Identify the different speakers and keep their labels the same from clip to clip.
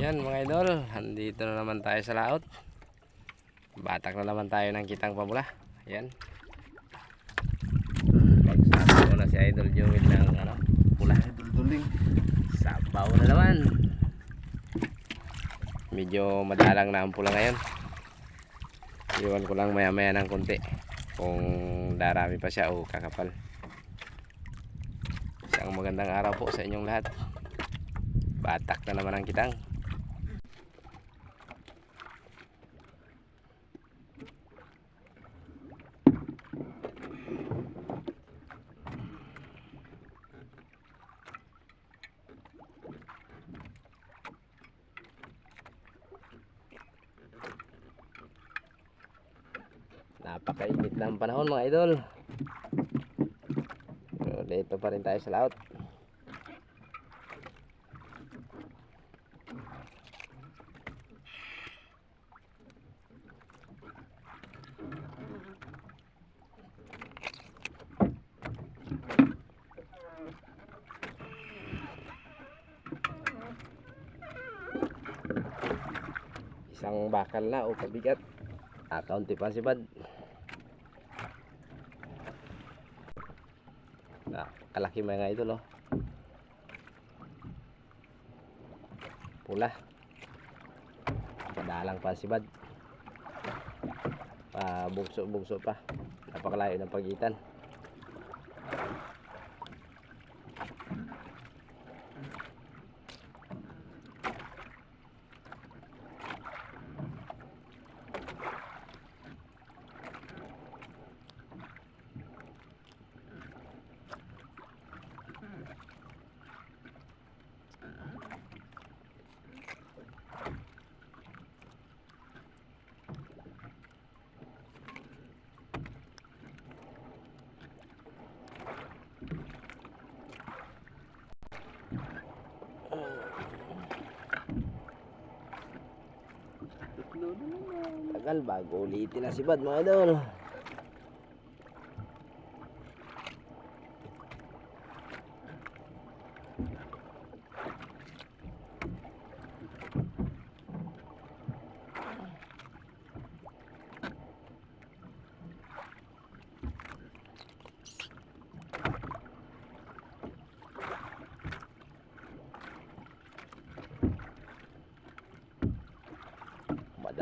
Speaker 1: Yan mga idol, andito na naman tayo sa laot. Batak na naman tayo ng kitang pamula. Yan. Ko na si Idol Joel ng ano, pula.
Speaker 2: Dulduling.
Speaker 1: Sabaw na naman. Medyo madalang na ang pula ngayon. Iwan ko lang maya maya ng konti. Kung darami pa siya o kakapal. Isang magandang araw po sa inyong lahat. Batak na naman ang kitang. Napakainit na ang panahon mga idol. Pero dito pa rin tayo sa laot. Isang bakal na o kabigat. Ah, kaunti pa si Bad. Ah, kalaki mga idol oh. Pula. Padalang pa si Bad. Pa bugso bugso pa. Napakalayo ng pagitan. Tagal bago ulitin na si Bad mga idol.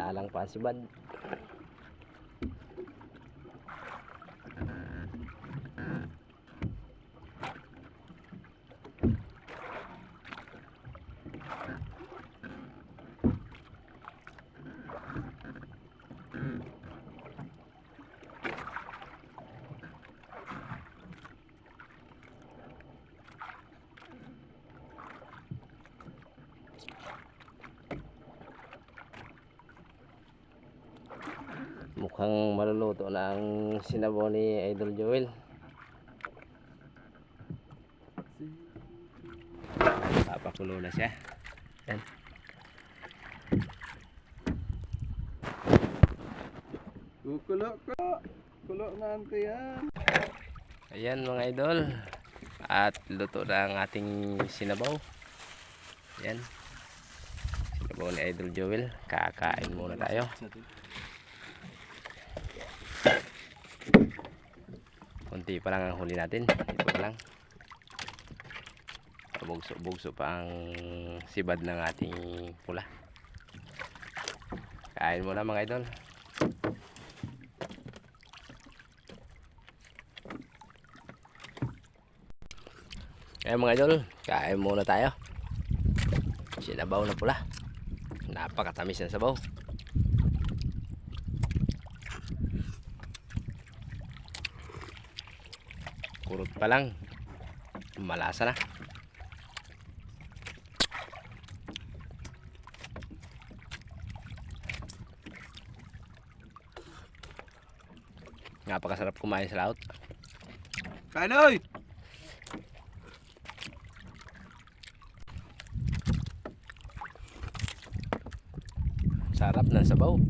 Speaker 1: Madalang pa Mukhang maluluto na ang sinabaw ni Idol Joel. Papakulo na siya. Yan.
Speaker 2: Kukulo ko. Kulo na ante yan.
Speaker 1: Ayan mga idol. At luto na ang ating sinabaw. Yan. Sinabaw ni Idol Joel. Kakain muna tayo. Kunti pa lang ang huli natin. Ito pa lang. Bugso-bugso pa ang sibad ng ating pula. Kain muna mga idol. Kaya mga idol, kain muna tayo. Sinabaw na pula. Napakatamis ng sabaw. Kurot pa lang. Malasa na. Napakasarap kumain sa laut.
Speaker 2: Kain oy!
Speaker 1: Sarap ng sabaw.